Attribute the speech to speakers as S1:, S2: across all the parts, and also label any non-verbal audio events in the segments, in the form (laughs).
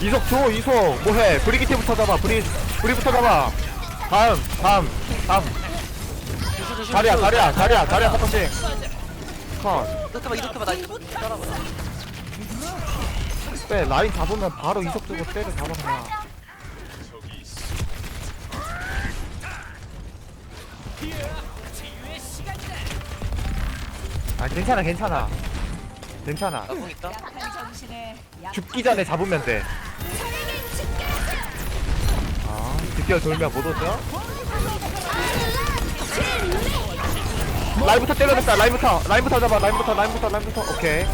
S1: 이석 줘 이석. 뭐해? 브리기티부터 잡아 브리 브리부터 잡아. 다음 다음 다음. 자리야 자리야 자리야 자리야 포커싱 컷.
S2: 이렇게 봐 이렇게 봐나 이거 따라봐
S1: 빼 라인 잡으면 바로 이석 주고 때려 잡아 그냥 아 괜찮아 괜찮아 괜찮아
S2: 나공 있다
S1: 죽기 전에 잡으면 돼. 아, 드디어 돌면 못 오죠? 라인부터 때려냈다, 라인부터. 라인부터 잡아, 라인부터, 라인부터, 라인부터. 오케이.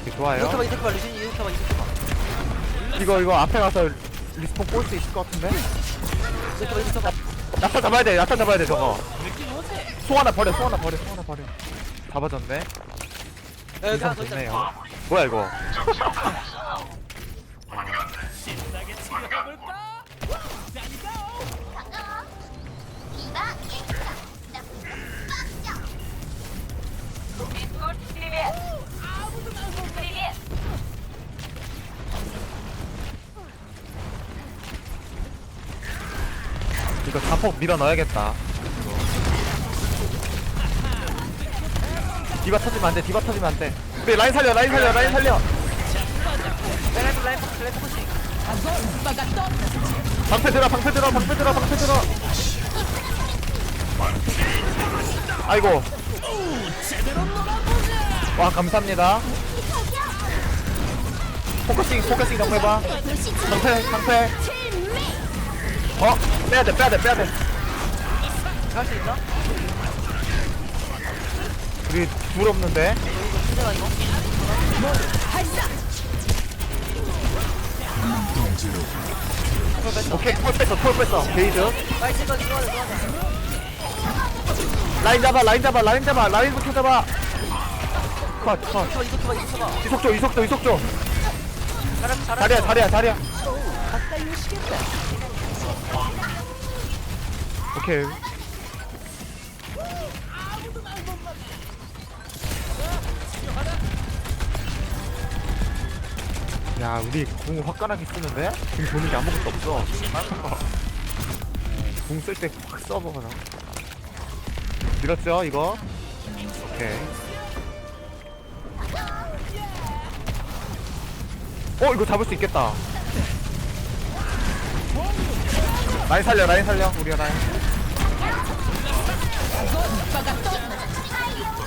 S1: 오케이, 좋아요.
S2: 이렇게 봐 이렇게 봐 루시니 이렇게 봐 이렇게 봐
S1: 이거, 이거 앞에 가서 리스폰 볼수 있을 것 같은데?
S2: 이렇게 봐 이렇게 봐
S1: 야타 잡아야 돼, 야타 잡아야 돼, 저거. 송 하나 버려, 송 하나 버려, 송 하나 버려. 잡아줬네.
S2: 여기 하나 더 있다
S1: 좋네요. 뭐야, 이거. 이거 자폭 밀어 넣어야겠다. 디바 터지면 안 돼, 디바 터지면 안 돼. 우리 라인 살려, 라인 살려, 라인 살려. 방패 들어, 방패 들어, 방패 들어, 방패 들어. 아이고. 와, 감사합니다. 포커싱, 포커싱 정해봐. 방패, 방패. 어, 빼야 돼, 빼야 돼, 빼야 돼.
S2: 할수 있나?
S1: 우리 둘 없는데.
S2: 이거 이거
S1: 오케이, 톨 뺐어, 톨 뺐어. 게이드.
S2: 라인
S1: 잡아, 라인 잡아, 라인 잡아, 라인부터 잡아. 컷, 컷.
S2: 이렇게 봐 이렇게 봐 이렇게 봐
S1: 이속조, 이속조, 이속조. 자리야, 자리야, 자리야. 오케이. 야, 우리 궁 화끈하게 쓰는데? 지금 보는 게 아무것도 없어. 궁 쓸 때 확 써먹어라. 밀었죠, 이거? 오케이. 어, 이거 잡을 수 있겠다. 라인 살려, 라인 살려, 우리가 라인.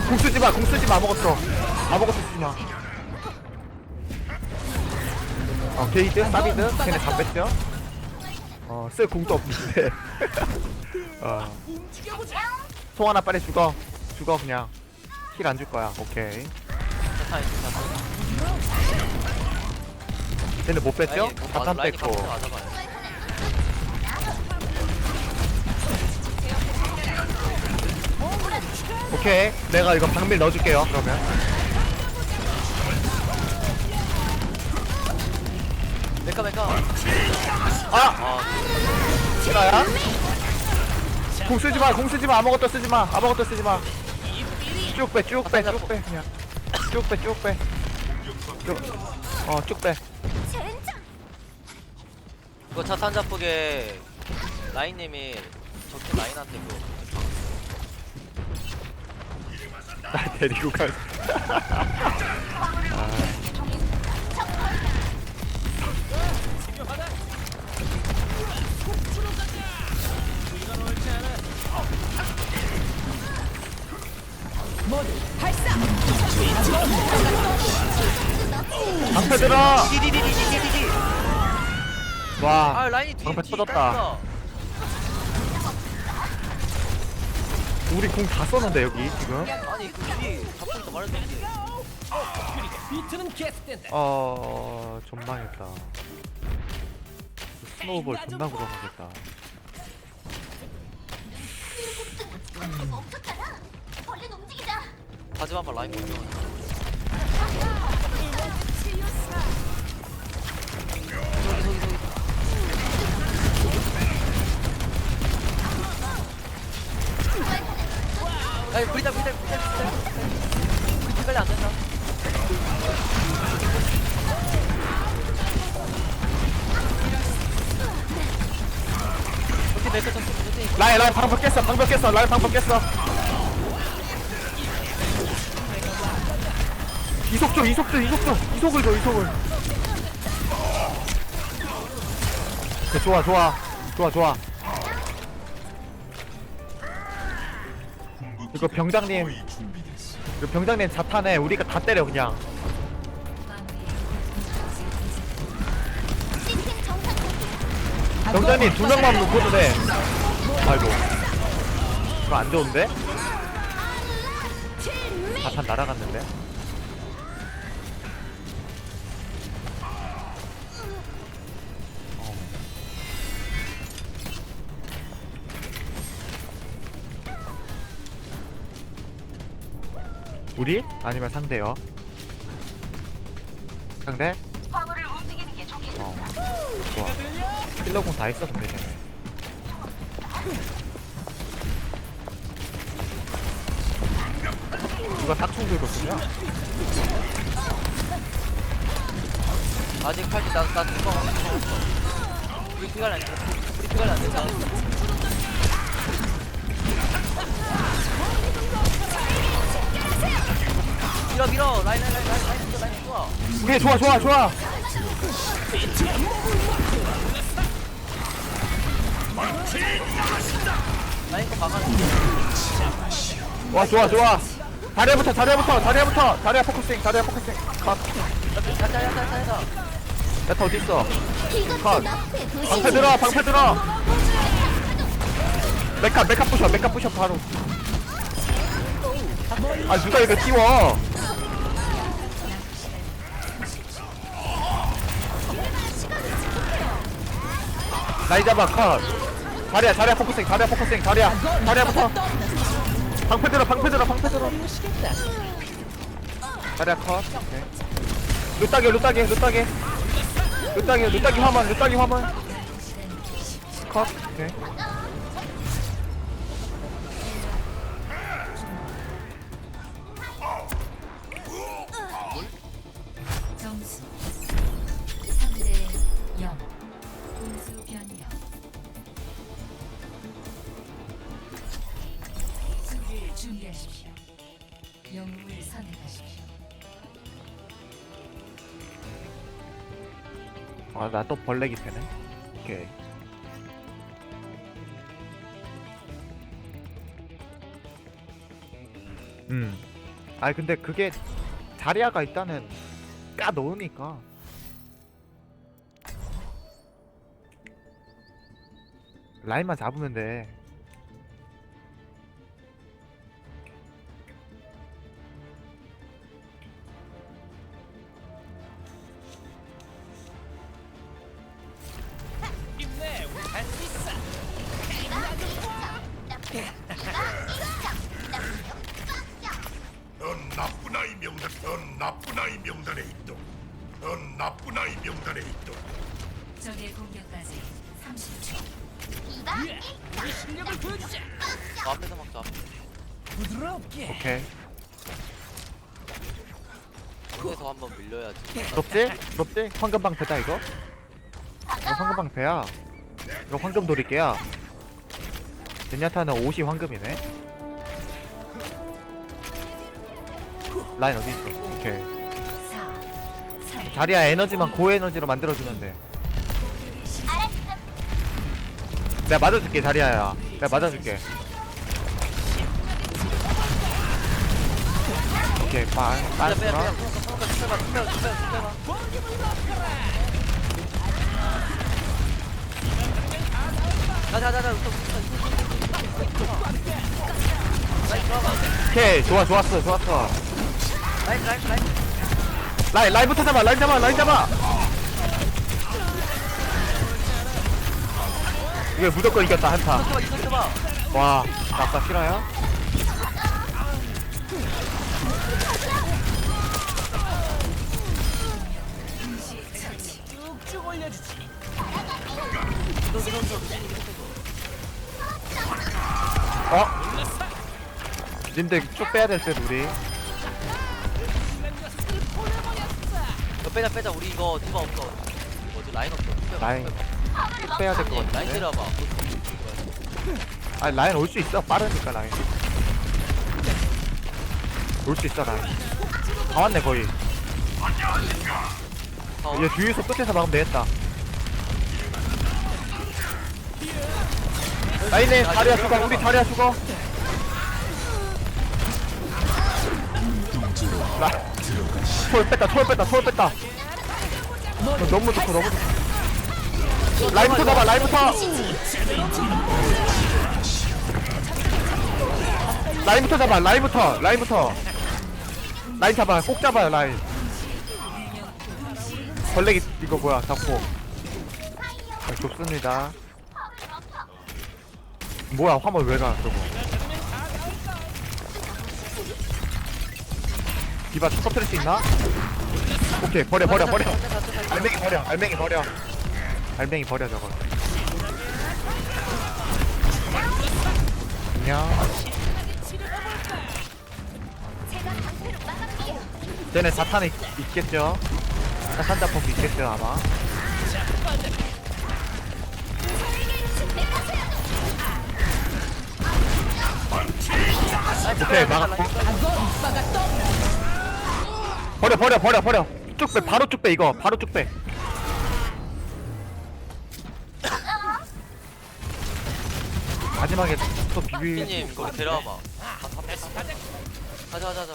S1: 공 쓰지 마, 공 쓰지 마, 아무것도. 아무것도 쓰지 마. 어, 게이드, 사비드, 걔네 다 뺐죠? 어, 쓸 공도 없는데. (laughs) 어. 송 하나 빨리 죽어. 죽어, 그냥. 힐 안 줄 거야, 오케이. 걔네 못 뺐죠?
S2: 라인이 뭐 라인이
S1: 뺐고.
S2: 맞아봐요.
S1: 오케이. 내가 이거 방밀 넣어줄게요, 그러면.
S2: 메카 메카
S1: 아!
S2: 아
S1: 싫어야? 공 쓰지 마, 공 쓰지 마, 아무것도 쓰지 마, 아무것도 쓰지 마. 쭉 빼, 쭉 빼, 쭉 빼, 그냥. 쭉 빼, 쭉 빼. 쭉, 어, 쭉 빼.
S2: 이거 차탄 자폭에 라인님이 적팀 라인한테 그거
S1: 나 데리고 가. (laughs) 방패 들어!
S2: 디디디디디디디
S1: 와,
S2: 아 라인이 뒤에
S1: 방패
S2: 뒤에
S1: 터졌다.
S2: 있다.
S1: 우리 공 다 썼는데, 여기, 지금.
S2: 아니 그 뒤에 자폭이 말해도 되지
S1: 어, 좀 망했다. 스노우볼 존나 굴어가겠다.
S3: 얼른 움직이자.
S2: 가지 한번 라인 보면 아니 브리다 브리다 브리다 브리다. 빨리 안 된다. 어떻게 내가 좀 어떻게
S1: 라인 라인 방법 깼어 방법 깼어 라인 방법 깼어. 이속 줘 이속 줘 이속 줘 이속을 줘 이속을. 그 좋아 좋아. 좋아 좋아 이거 병장님 이거 병장님 자탄에 우리가 다 때려 그냥. 병장님 두 명만 묶어도 돼 아이고 이거 안 좋은데? 자탄 날아갔는데? 우리? 아니면 상대요? 상대? 어. 좋아. 킬러공 다 했어 근데 쟤네. 누가 딱총 들고 쓰냐?
S2: 아직 할때 나나 죽어. 우리 피가 안 돼. 우리 피가 안된 라인 라인 라인 라인 라인 라인 좋아.
S1: 오케이 좋아 좋아 좋아
S2: 라인 거 막아.
S1: 와 좋아 좋아 자리야부터 자리야부터 자리야부터 자리야 포커싱 자리야 포커싱 컷
S2: 야자 야자 야자.
S1: 야타 어딨어
S3: 이것도
S1: 컷. 방패 들어 방패 들어 메카 메카 부셔 메카 부셔 바로 아 누가 이거 띄워 나이 잡아 컷. 자리야 자리야 포커싱 자리야 포커싱 자리야. 자리야부터 방패 들어 방패 들어 방패 들어. 자리야 컷. 루따기 루따기 루따기 루따기 루따기 화만 루따기 화만 컷 오케이 아 나 또 벌레기 패네. 오케이. 음. 아니 근데 그게 자리아가 일단은 까 넣으니까. 라인만 잡으면 돼
S2: 저 앞에서 막자.
S1: 오케이
S2: 앞에서 한번 밀려야지.
S1: 부럽지? 부럽지? 황금방 배다 이거? 이거 황금방 배야 이거 황금 돌릴게야 젠야타는 옷이 황금이네 라인 어디 있어? 오케이
S4: 4 3
S1: 자리야 에너지만 고에너지로 만들어주면 돼 내가 맞아줄게 자리야야 내가 맞아줄게 오케이 빠
S2: 빼야 빼야. 자자자자. 라인 들어가.
S1: 오케이 좋아 좋았어 좋았어
S2: 라인 라인 라인.
S1: 라인 라인부터 잡아 라인 잡아 라인 잡아 이거 무조건 이겼다 한타
S2: 봐.
S1: 와 아까 실화야? 어? 님들 쭉 빼야 될듯 우리.
S2: 이거 빼자 빼자. 우리 이거 디바 없어. 뭐지? 라인 없어. 빼봐,
S1: 라인.
S2: 빼봐.
S1: 빼야 될 것
S2: 라인
S1: 같은데.
S2: 때려봐.
S1: 아 라인 올 수 있어. 빠르니까 라인. 올 수 있어 라인. 다 왔네 거의.
S2: 어,
S1: 얘 뒤에서 끝에서 막으면 되겠다 라인에 자리야 죽어. 우리 자리야 죽어. 라 초월 뺐다 초월 뺐다 초월 뺐다. 어, 너무 좋고 너무 좋고. 라인부터 잡아 라인부터. 라인부터 잡아 라인부터 라인부터. 라인 잡아 꼭 잡아요 라인. 벌레기 이거 뭐야 잡고. 아, 좋습니다 뭐야 화물 왜 가 저거 디바 터뜨릴 수 있나? 오케이 버려 버려 버려 알맹이 버려 알맹이 버려 알맹이 버려 저거 안녕. 쟤네 자탄 있, 있겠죠? 자탄 자폭 있겠죠 아마 오케이 막았고 버려 버려 버려 버려. 쭉빼 바로 쭉빼 이거. 바로 쭉빼. 마지막에 또 비비
S2: 피님 이거 데려와봐. 아, 다 뺐어 가자 가자 가자.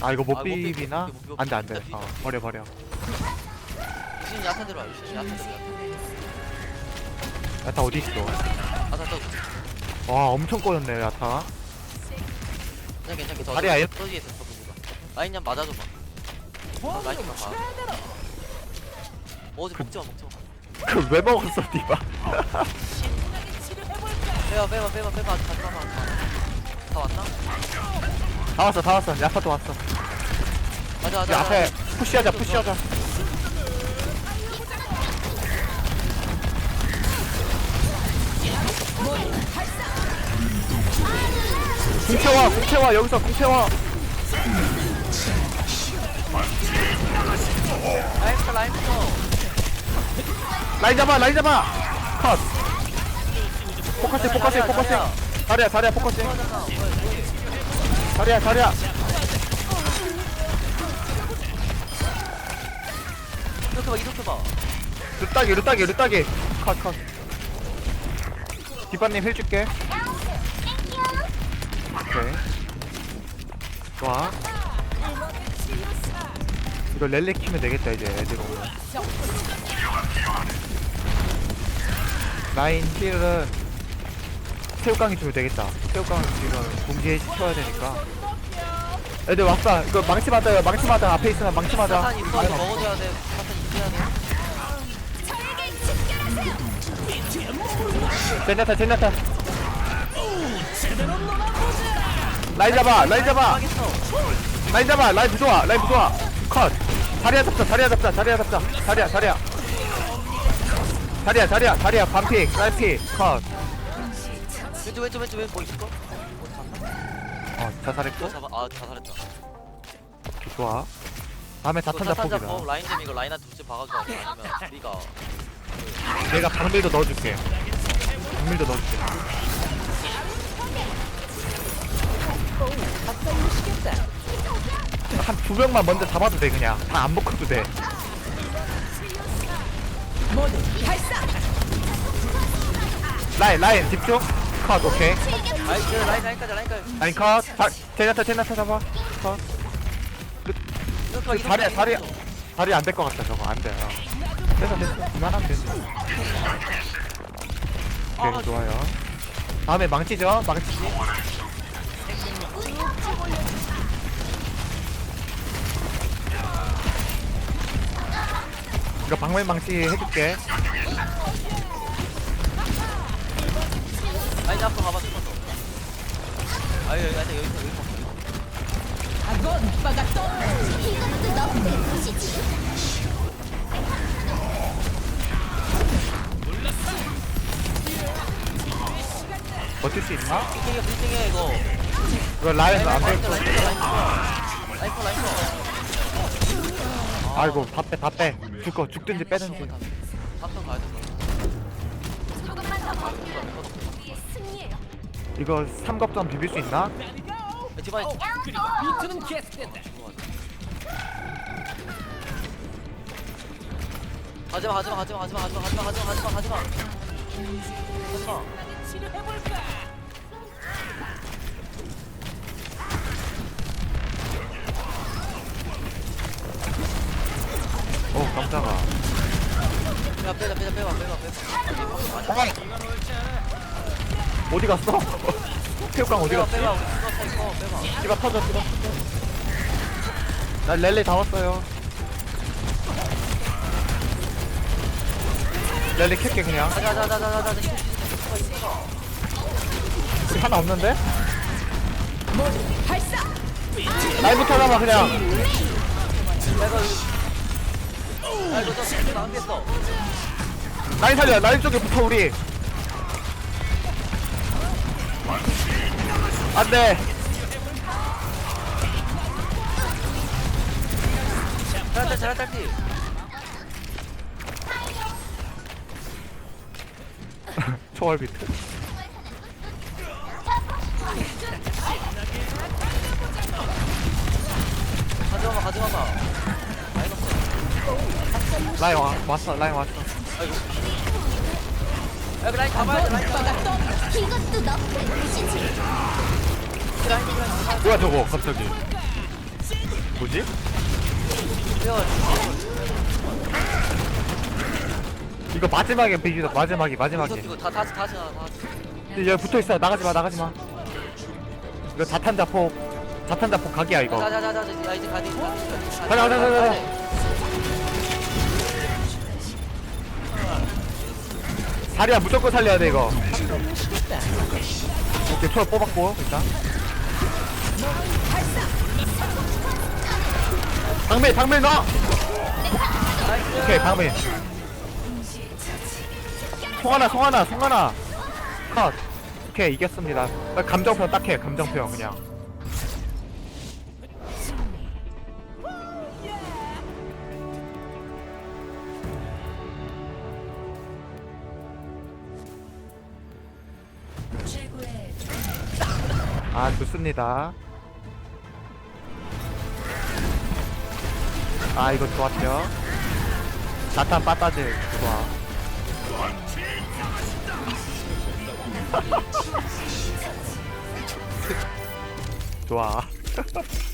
S1: 아 이거 못
S2: 아, 못 비비,
S1: 비비나?
S2: 못 비비, 못
S1: 안돼. 안돼. 어 버려 버려.
S2: 유신 야타 들어와 유신 야타 들어와.
S1: 야타 어디 있어?
S2: 아타 또
S1: 와 엄청 꼬였네 야타.
S2: 괜찮아 괜찮아. 더
S1: 다리야, 얘-
S2: 더 뒤에 있어 더 누구다 라인 좀 맞아줘봐. 어, 라인 좀 봐. 어디 먹지마 먹지마.
S1: 그왜 먹었어 디바
S2: 빼봐 빼봐 빼봐 빼봐. 아직 가지 마봐 다 왔나?
S1: 다 왔어 다 왔어. 야타도 왔어.
S2: 가자 가자
S1: 야 앞에 푸시하자 푸시하자 궁채와 궁채와 여기서 궁채와.
S2: 라인부터 라인부터
S1: 라인 잡아 라인 잡아. 컷. 포커싱 포커싱 포커싱. 자리야 자리야 포커싱. 자리야 자리야.
S2: 이렇게 봐 이렇게 봐
S1: 루따기 루따기 루따기. 컷컷. 뒷반님 힐 줄게 오케이. 좋아. 이거 랠리 키면 되겠다 이제 애들 오면. 라인 힐은 새우깡이 주면 되겠다. 새우깡 지금 공지에 시켜야 되니까. 애들 왔다 이거 망치 맞아 요. 망치 맞아. 앞에 있으면 망치 맞아.
S2: 사탄 있어 이거 먹어줘야 돼. 사탄 있어야 돼.
S1: 제냐타 제냐타 라인 잡아 라인 잡아. 라인 잡아 라인 부좋아 라인 부좋아 컷. 자리야 잡자 자리야 잡자 자리야 잡자. 자리야 자리야. 자리야 자리야 자리야. 반픽 라이픽 컷어
S2: 왼쪽 왼쪽 왼쪽 왼쪽. 뭐 있을까? 어 잡나?
S1: 자살했고
S2: 잡아. 아 자살했다.
S1: 좋아. 다음에
S2: 이거
S1: 자탄
S2: 사탄
S1: 자폭이다.
S2: 잡고 라인 좀 이거 라인한테 둘째 박아줘야 돼 아니면 우리가.
S1: 내가 방밀도 넣어줄게. 방밀도 넣어줄게 두 명만 먼저 잡아도 돼 그냥. 다 안 먹어도 돼. 라인 라인 집중 컷 오케이.
S2: 그 라인 라인까지 라인까지
S1: 라인 컷. 자, 제나타 제나타 잡아. 컷.
S2: 봐,
S1: 그
S2: 이렇게 봐.
S1: 자리 안 될 것 같다 저거. 안돼. 어. 됐어 됐어. 그만하면 됐어 오케이
S2: 아,
S1: 좋아요. 다음에 망치죠? 망치지 이거 방면 망치 해줄게
S2: 라인 앞으로 가봐 더 아유 여기 아니 여기서 여기서
S3: 이것도 너프의 도시지.
S1: 버틸 수 있나?
S2: 핑ting해 핑ting해 이거
S1: 이거 라인 안
S2: 라인
S1: 될
S2: 라인
S1: 거.
S2: 라인 라인 라이퍼 라이퍼
S1: 아이고 다 빼 다 빼 죽든지 빼든지.
S2: 가야 된다
S3: 조금만 더 버티면 우리의 승리예요.
S1: 이거 삼겁전 비빌 수 있나?
S2: 디바이
S5: 비트는 계속된다.
S2: 가지마 가지마 가지마 가지마 가지마 가지마 가지마 가지마 가지마 가지마.
S5: 치료해볼
S2: 야 빼자 빼자 빼봐 빼봐 빼봐.
S1: 어디 갔어? (laughs) 태육강 어디
S2: 빼봐
S1: 갔지?
S2: 빼봐 이거 이거 빼봐.
S1: 집가 터져 터져. 나 랠리 다 왔어요. 랠리 킬게 그냥.
S2: 가자 가자 가자 가자 가자.
S1: 우리 하나 없는데? 라인부터 잡아 그냥.
S2: 내가 야 이거 저 낭비했어
S1: 라인 살려. 라인 쪽에 붙어 우리. 안돼.
S2: 잘했다 잘했다 피. (laughs)
S1: 초월 비트.
S2: 가져와봐 마이너스
S1: 라인 와, 왔어 라인 왔어
S2: 야 라인 가봐야 돼 라인 가봐야 돼
S3: 이것도 너프의 도시지.
S2: 라인 라인
S1: 뭐야 저거 갑자기. 뭐지? 이거 마지막에 비기다 마지막에 마지막에
S2: 이거 다 다시 다시
S1: 다얘 붙어있어 나가지마 나가지마. 이거 자탄 자폭 자탄 자폭 각이야 이거.
S2: 자자자자 야 이제
S1: 가자, 가자, 가자. 다리야 무조건 살려야 돼 이거. 오케이 초월 뽑았고 일단. 방밀 방밀 넣어 오케이 방밀 송하나 송하나 송하나. 컷. 오케이 이겼습니다. 감정표 딱해 감정표 그냥 좋습니다. 아 이거 좋았죠? 나탄 빠따지 좋아. (laughs) 좋아 (laughs)